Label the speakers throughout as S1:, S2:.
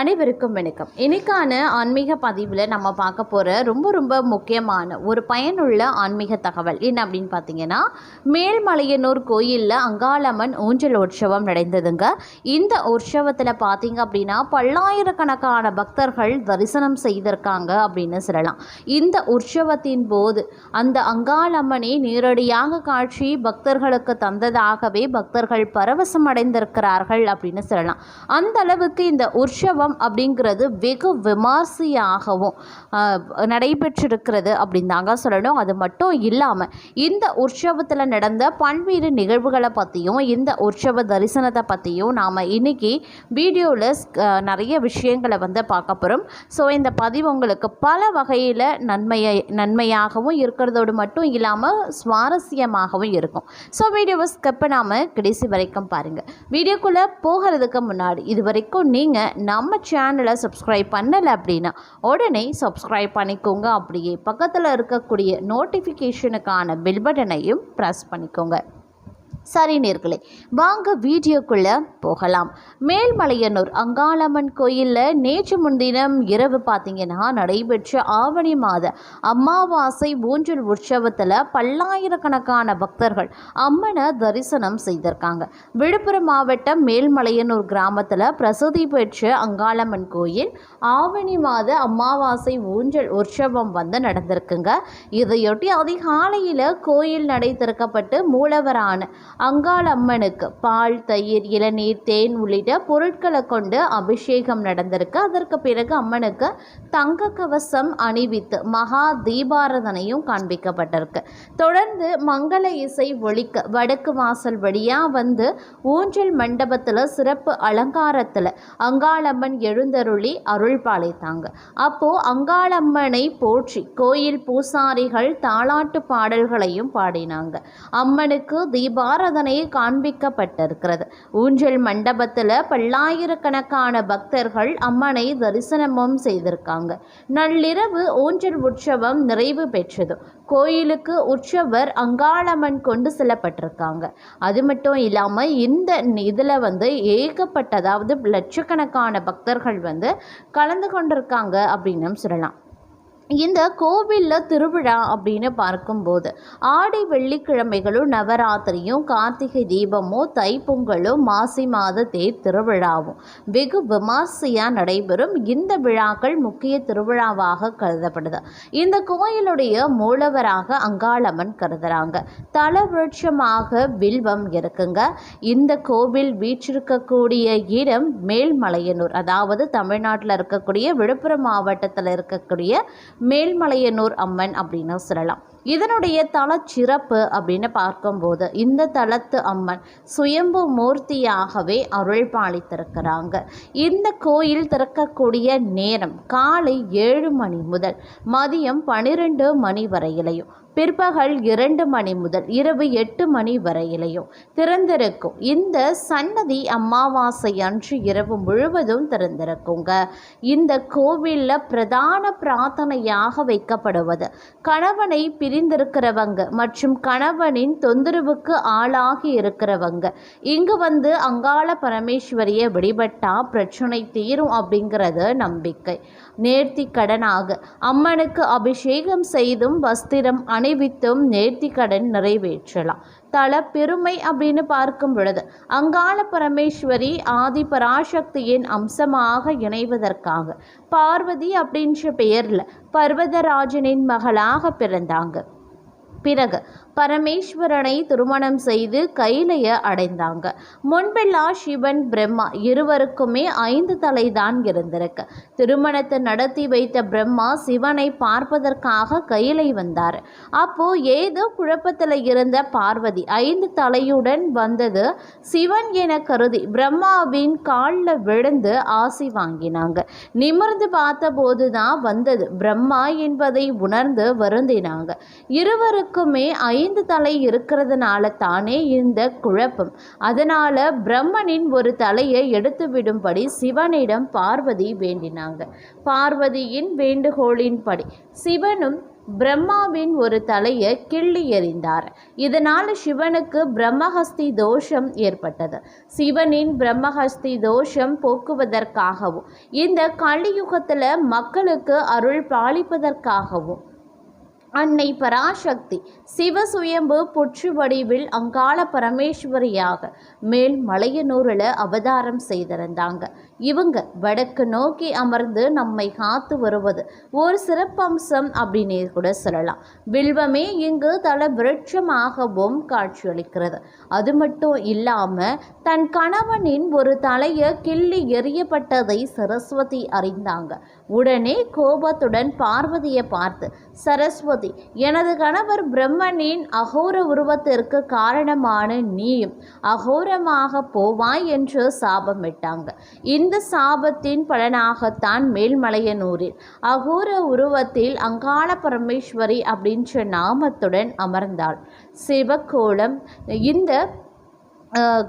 S1: அனைவருக்கும் வணக்கம். இன்னைக்கான ஆன்மீக பதிவில் நம்ம பார்க்க போகிற ரொம்ப ரொம்ப முக்கியமான ஒரு பயனுள்ள ஆன்மீக தகவல் என்ன அப்படின்னு பார்த்தீங்கன்னா மேல்மலையனூர் கோயிலில் அங்காளம்மன் ஊஞ்சல் உற்சவம் நடந்ததுங்க. இந்த உற்சவத்தில் பார்த்தீங்க அப்படின்னா பல்லாயிரக்கணக்கான பக்தர்கள் தரிசனம் செய்திருக்காங்க அப்படின்னு சொல்லலாம். இந்த உற்சவத்தின் போது அந்த அங்காளம்மனை நேரடியாக காட்சி பக்தர்களுக்கு தந்ததாகவே பக்தர்கள் பரவசம் அடைந்திருக்கிறார்கள் அப்படின்னு சொல்லலாம். அந்த அளவுக்கு இந்த உற்சவம் அப்படிங்கிறது வெகு விமர்சையாகவும் நடைபெற்றிருக்கிறது அப்படின்னு தாங்க சொல்லணும். அது மட்டும் இல்லாமல் இந்த உற்சவத்தில் நடந்த பல்வேறு நிகழ்வுகளை பற்றியும் இந்த உற்சவ தரிசனத்தை பற்றியும் நாம் இன்னைக்கு வீடியோவில் நிறைய விஷயங்களை வந்து பார்க்க போகிறோம் ஸோ இந்த பதிவு உங்களுக்கு பல வகையில் நன்மையை நன்மையாகவும் இருக்கிறதோடு மட்டும் இல்லாமல் சுவாரஸ்யமாகவும் இருக்கும். ஸோ வீடியோவை ஸ்கிப் பண்ணாமல் கடைசி வரைக்கும் பாருங்கள் வீடியோக்குள்ளே போகிறதுக்கு முன்னாடி இது வரைக்கும் நீங்கள் நம்ம சேனலை சப்ஸ்கிரைப் பண்ணலை அப்படின்னா உடனே சப்ஸ்கிரைப் பண்ணிக்கோங்க. அப்படியே பக்கத்தில் இருக்கக்கூடிய நோட்டிஃபிகேஷனுக்கான பில் பட்டனையும் ப்ரெஸ் பண்ணிக்கோங்க. சரி நேர்களே வாங்க வீடியோக்குள்ளே போகலாம். மேல்மலையனூர் அங்காளம்மன் கோயிலில் நேற்று முன்தினம் இரவு பார்த்தீங்கன்னா நடைபெற்ற ஆவணி மாத அமாவாசை ஊஞ்சல் உற்சவத்தில் பல்லாயிரக்கணக்கான பக்தர்கள் அம்மனை தரிசனம் செய்திருக்காங்க. விழுப்புரம் மாவட்டம் மேல்மலையனூர் கிராமத்தில் பிரசித்தி பெற்ற அங்காளம்மன் கோயில் ஆவணி மாத அமாவாசை ஊஞ்சல் உற்சவம் வந்து நடந்திருக்குங்க. இதையொட்டி அதிகாலையில் கோயில் நடை திறக்கப்பட்டு மூலவரான அங்காளம்மனுக்கு பால் தயிர் இளநீர் தேன் உள்ளிட்ட பொருட்களை கொண்டு அபிஷேகம் நடந்திருக்கு. அதற்கு பிறகு அம்மனுக்கு தங்க கவசம் அணிவித்து மகா தீபாரதனையும் காண்பிக்கப்பட்டிருக்கு. தொடர்ந்து மங்கள இசை ஒழிக்க வடக்கு வாசல் வழியாக வந்து ஊஞ்சல் மண்டபத்தில் சிறப்பு அலங்காரத்தில் அங்காளம்மன் எழுந்தருளி அருள் பாலித்தாங்க. அப்போது அங்காளம்மனை போற்றி கோயில் பூசாரிகள் தாளாட்டு பாடல்களையும் பாடினாங்க. அம்மனுக்கு ஆராதனை காண்பிக்கப்பட்டிருக்கிறது. ஊஞ்சல் மண்டபத்தில் பல்லாயிரக்கணக்கான பக்தர்கள் அம்மனை தரிசனமும் செய்திருக்காங்க. நள்ளிரவு ஊஞ்சல் உற்சவம் நிறைவு பெற்றது. கோயிலுக்கு உற்சவர் அங்காளம்மன் கொண்டு செல்லப்பட்டிருக்காங்க. அது மட்டும் இல்லாமல் இந்த இதில் வந்து ஏகப்பட்ட அதாவது லட்சக்கணக்கான பக்தர்கள் வந்து கலந்து கொண்டிருக்காங்க அப்படின்னு சொல்லலாம். இந்த கோவிலில் திருவிழா அப்படின்னு பார்க்கும்போது ஆடி வெள்ளிக்கிழமைகளும் நவராத்திரியும் கார்த்திகை தீபமும் தைப்பொங்கலும் மாசி மாத தேர் திருவிழாவும். வெகு விமர்சையாக நடைபெறும் இந்த விழாக்கள் முக்கிய திருவிழாவாக கருதப்படுது. இந்த கோயிலுடைய மூலவராக அங்காளம்மன் கருதுகிறாங்க தலவிருட்சமாக வில்வம் இருக்குங்க. இந்த கோவில் வீற்றிருக்கக்கூடிய இடம் மேல்மலையனூர் அதாவது தமிழ்நாட்டில் இருக்கக்கூடிய விழுப்புரம் மாவட்டத்தில் இருக்கக்கூடிய மேல்மலையனூர் அம்மன் அப்படின்னு சொல்லலாம். இதனுடைய தல சிறப்பு அப்படின்னு பார்க்கும்போது இந்த தலத்து அம்மன் சுயம்பு மூர்த்தியாகவே அருள் பாலித்திருக்கிறாங்க இந்த கோயில் திறக்கக்கூடிய நேரம் காலை ஏழு மணி முதல் மதியம் பனிரெண்டு மணி வரையிலையும் பிற்பகல் இரண்டு மணி முதல் இரவு எட்டு மணி வரையிலையும் திறந்திருக்கும். இந்த சன்னதி அமாவாசை அன்று இரவு முழுவதும் திறந்திருக்குங்க. இந்த கோவிலில் பிரதான பிரார்த்தனையாக வைக்கப்படுவது கணவனை பிரி பிரிந்திருக்கிறவங்க மற்றும் கணவனின் தொந்தரவுக்கு ஆளாகி இருக்கிறவங்க. இங்கு வந்து அங்காள பரமேஸ்வரியை வழிபட்டா பிரச்சனை தீரும் அப்படிங்கிறது நம்பிக்கை. நேர்த்தி கடனாக அம்மனுக்கு அபிஷேகம் செய்தும் வஸ்திரம் அணிவித்தும் நேர்த்தி கடன் நிறைவேற்றலாம். தல பெருமை அப்படின்னு பார்க்கும் பொழுது அங்காள பரமேஸ்வரி ஆதி பராசக்தியின் அம்சமாக இணைவதற்காக பார்வதி அப்படின்ற பெயரில் பர்வதராஜனின் மகளாக பிறந்தாங்க. பிறகு பரமேஸ்வரனை திருமணம் செய்து கைலைய அடைந்தாங்க. முன்பெல்லாம் சிவன் பிரம்மா இருவருக்குமே ஐந்து தலைதான் இருந்திருக்கு. திருமணத்தை நடத்தி வைத்த பிரம்மா சிவனை பார்ப்பதற்காக கைலை வந்தார். அப்போ ஏதோ குழப்பத்தில் இருந்த பார்வதி ஐந்து தலையுடன் வந்தது. சிவன் என கருதி பிரம்மாவின் காலில் விழுந்து ஆசி வாங்கினாங்க. நிமிர்ந்து பார்த்தபோது தான் வந்தது. பிரம்மா என்பதை உணர்ந்து வருந்தினாங்க. இருவருக்குமே ஐந்து தலை இருக்கிறதுனால தானே இந்த குழப்பம். அதனால பிரம்மனின் ஒரு தலையை எடுத்து விடும்படி சிவனிடம் பார்வதி வேண்டினாங்க. பார்வதியின் வேண்டுகோளின்படி சிவனும் பிரம்மாவின் ஒரு தலையை கிள்ளி எறிந்தார். இதனால் சிவனுக்கு பிரம்மஹஸ்தி தோஷம் ஏற்பட்டது. சிவனின் பிரம்மஹஸ்தி தோஷம் போக்குவதற்காகவும் இந்த கலியுகத்தில் மக்களுக்கு அருள் பாலிப்பதற்காகவும் அன்னை பராசக்தி சிவசுயம்பு புற்று வடிவில் அங்காள பரமேஸ்வரியாக மேல் மலையனூரில் அவதாரம் செய்திருந்தாங்க. இவங்க வடக்கு நோக்கி அமர்ந்து நம்மை காத்து வருவது. ஒரு சிறப்பம்சம் அப்படின்னே கூட சொல்லலாம். வில்வமே இங்கு தல விருட்சமாகவும் காட்சியளிக்கிறது. அது மட்டும் இல்லாமல் தன் கணவனின் ஒரு தலையை கிள்ளி எறியப்பட்டதை சரஸ்வதி அறிந்தாங்க. உடனே கோபத்துடன் பார்வதியை பார்த்து சரஸ்வதி எனது கணவர் பிரம்மனின் அகோர உருவத்திற்கு காரணமான நீயும் அகோரமாக போவாய் என்று சாபமிட்டாங்க. இந்த இந்த சாபத்தின் பலனாகத்தான் மேல்மலையனூரில்? அகோர உருவத்தில் அங்காள பரமேஸ்வரி அப்படின்ற நாமத்துடன் அமர்ந்தாள். சிவக்கோலம் இந்த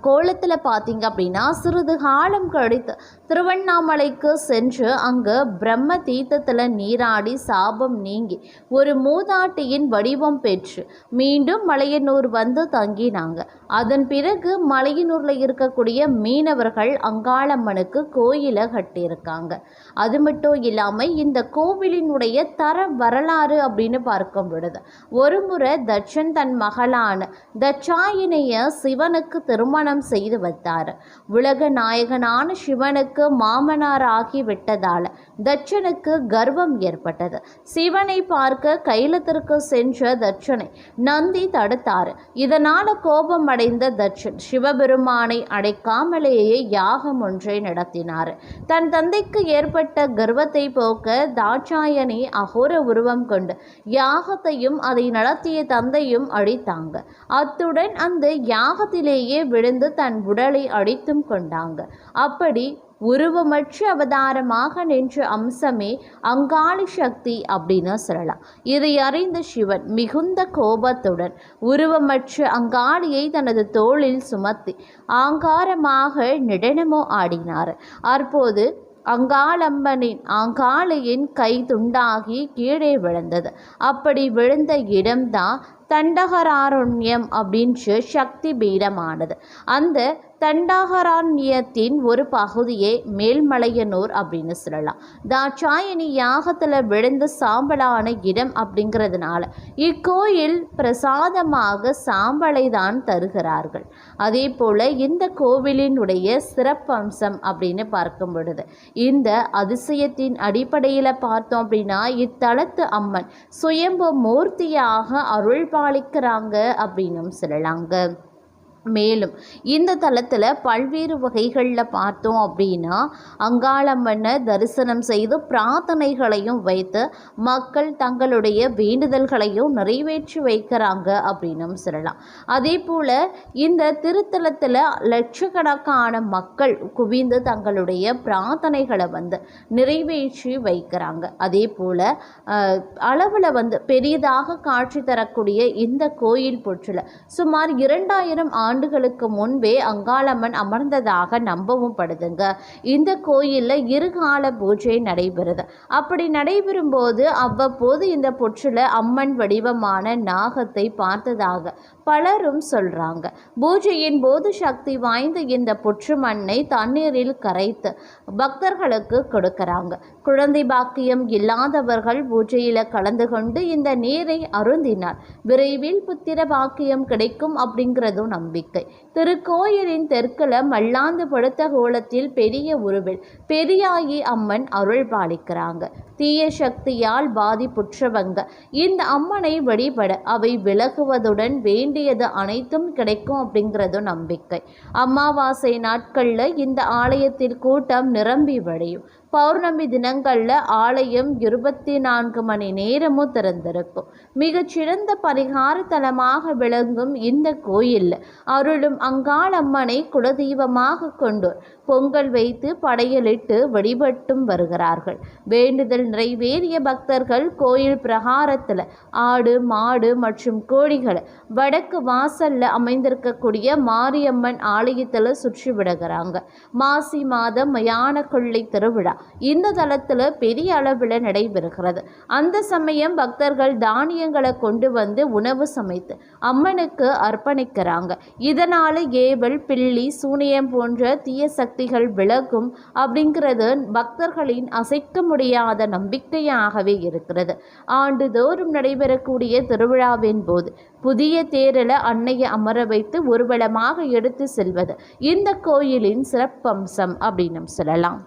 S1: கோலத்தில் பார்த்தீங்க அப்படின்னா சிறிது காலம் கழித்து திருவண்ணாமலைக்கு சென்று அங்கு பிரம்ம தீர்த்தத்தில் நீராடி சாபம் நீங்கி ஒரு மூதாட்டியின் வடிவம் பெற்று மீண்டும் மலையனூர் வந்து தங்கினாங்க. அதன் பிறகு மலையனூரில் இருக்கக்கூடிய மீனவர்கள் அங்காளம்மனுக்கு கோயிலை கட்டியிருக்காங்க. அது மட்டும் இல்லாமல் இந்த கோவிலினுடைய தர வரலாறு அப்படின்னு பார்க்கும் பொழுது ஒரு முறை தட்சன் தன் மகளான தட்சாயினைய சிவனுக்கு திருமணம் செய்து வைத்தார். உலக நாயகனான சிவனுக்கு மாமனார் ஆகிவிட்டதால் தட்சனுக்கு கர்வம் ஏற்பட்டது. சிவனை பார்க்க கைலத்திற்கு சென்ற தட்சனை நந்தி தடுத்தார். இதனால் கோபம் அடைந்த தட்சன் சிவபெருமானை அடைக்காமலேயே யாகம் ஒன்றை நடத்தினார். தன் தந்தைக்கு ஏற்பட்ட கர்வத்தை போக்க தாட்சாயணி அகோர உருவம் கொண்டு யாகத்தையும் அதை நடத்திய தந்தையும் அழித்தாங்க அத்துடன் அந்த யாகத்திலேயே அப்படியே விழுந்து தன் உடலை அடித்தும் கொண்டாங்க. அப்படி உருவமற்ற அவதாரமாக நின்ற அம்சமே அங்காளி சக்தி அப்படின்னு சொல்லலாம். இதை அறிந்த சிவன் மிகுந்த கோபத்துடன் உருவமற்ற அங்காளியை தனது தோளில் சுமத்தி ஆங்காரமாக நடனமோ ஆடினார். அப்போது அங்காளம்மனின் அங்காளையின் கை துண்டாகி கீழே விழுந்தது. அப்படி விழுந்த இடம்தான் தண்டகராரண்யம் அப்படின்ற சக்தி பீடமானது அந்த தண்டாகராண்யத்தின் ஒரு பகுதியே மேல்மலையனூர் அப்படின்னு சொல்லலாம். தாட்சாயணி யாகத்தில் விழுந்த சாம்பலான இடம் அப்படிங்கிறதுனால இக்கோயில் பிரசாதமாக சாம்பலை தான் தருகிறார்கள். அதே போல் இந்த கோவிலினுடைய சிறப்பம்சம் அப்படின்னு பார்க்கும் பொழுது இந்த அதிசயத்தின் அடிப்படையில் பார்த்தோம் அப்படின்னா இத்தலத்து அம்மன் சுயம்பு மூர்த்தியாக அருள் பாலிக்கிறாங்க அப்படின்னும் சொல்லலாங்க. மேலும் இந்த தலத்தில் பல்வேறு வகைகளில் பார்த்தோம் அப்படின்னா அங்காளம்மனை தரிசனம் செய்து பிரார்த்தனைகளையும் வைத்து மக்கள் தங்களுடைய வேண்டுதல்களையும் நிறைவேற்றி வைக்கிறாங்க அப்படின்னும் சொல்லலாம். அதே போல் இந்த திருத்தலத்தில் லட்சக்கணக்கான மக்கள் குவிந்து தங்களுடைய பிரார்த்தனைகளை வந்து நிறைவேற்றி வைக்கிறாங்க. அதே போல் அளவில் வந்து பெரிதாக காட்சி தரக்கூடிய இந்த கோயில் புற்றில் சுமார் இரண்டாயிரம் ஆண்டுகளுக்கு முன்பே அங்காளம்மன் அமர்ந்ததாக நம்பவும் படுதுங்க. இந்த கோயிலில் இருகால பூஜை நடைபெறுது. அப்படி நடைபெறும் போது அவ்வப்போது இந்த புற்றில் அம்மன் வடிவமான நாகத்தை பார்த்ததாக பலரும் சொல்கிறாங்க பூஜையின் போது சக்தி வாய்ந்த இந்த புற்று மண்ணை தண்ணீரில் கரைத்து பக்தர்களுக்கு கொடுக்கறாங்க. குழந்தை பாக்கியம் இல்லாதவர்கள் பூஜையில் கலந்து கொண்டு இந்த நீரை அருந்தினார் விரைவில் புத்திர பாக்கியம் கிடைக்கும் அப்படிங்கிறதும் நம்பிக்கை. திருக்கோயிலின் தெற்குல மல்லாந்து படுத்த கோலத்தில் பெரிய உருவில் பெரியாயி அம்மன் அருள் பாலிக்கிறாங்க. தீய சக்தியால் பாதிப்புற்றவங்க. இந்த அம்மனை வழிபட அவை விலகுவதுடன் வேண்டியது அனைத்தும் கிடைக்கும் அப்படிங்கிறதும் நம்பிக்கை. அமாவாசை நாட்களில் இந்த ஆலயத்தில் கூட்டம் நிரம்பி வழியும். பௌர்ணமி தினங்களில் ஆலயம் இருபத்தி நான்கு மணி நேரமும் திறந்திருக்கும். மிகச்சிறந்த பரிகார தலமாக விளங்கும் இந்த கோயிலில் அருளும் அங்காளம்மனை குலதெய்வமாக கொண்டு பொங்கல் வைத்து படையலிட்டு வழிபட்டும் வருகிறார்கள். வேண்டுதல் நிறைவேறிய பக்தர்கள் கோயில் பிரகாரத்தில் ஆடு மாடு மற்றும் கோழிகளை வடக்கு வாசல்ல அமைந்திருக்கக்கூடிய மாரியம்மன் ஆலயத்தில் சுற்றி விடுகிறாங்க. மாசி மாதம் மயான கொள்ளை திருவிழா. இந்த தலத்தில் பெரிய அளவில் நடைபெறுகிறது. அந்த சமயம் பக்தர்கள் தானியங்களை கொண்டு வந்து உணவு சமைத்து அம்மனுக்கு அர்ப்பணிக்கிறாங்க. இதனால் ஏவல் பில்லி சூனியம் போன்ற தீய சக்திகள் விலகும் அப்படிங்கிறது பக்தர்களின் அசைக்க முடியாத நம்பிக்கையாகவே இருக்கிறது. ஆண்டுதோறும் நடைபெறக்கூடிய திருவிழாவின் போது புதிய தேரில் அன்னையை அமர வைத்து ஊர்வலமாக எடுத்து செல்வது இந்த கோயிலின் சிறப்பம்சம் அப்படின்னு சொல்லலாம்.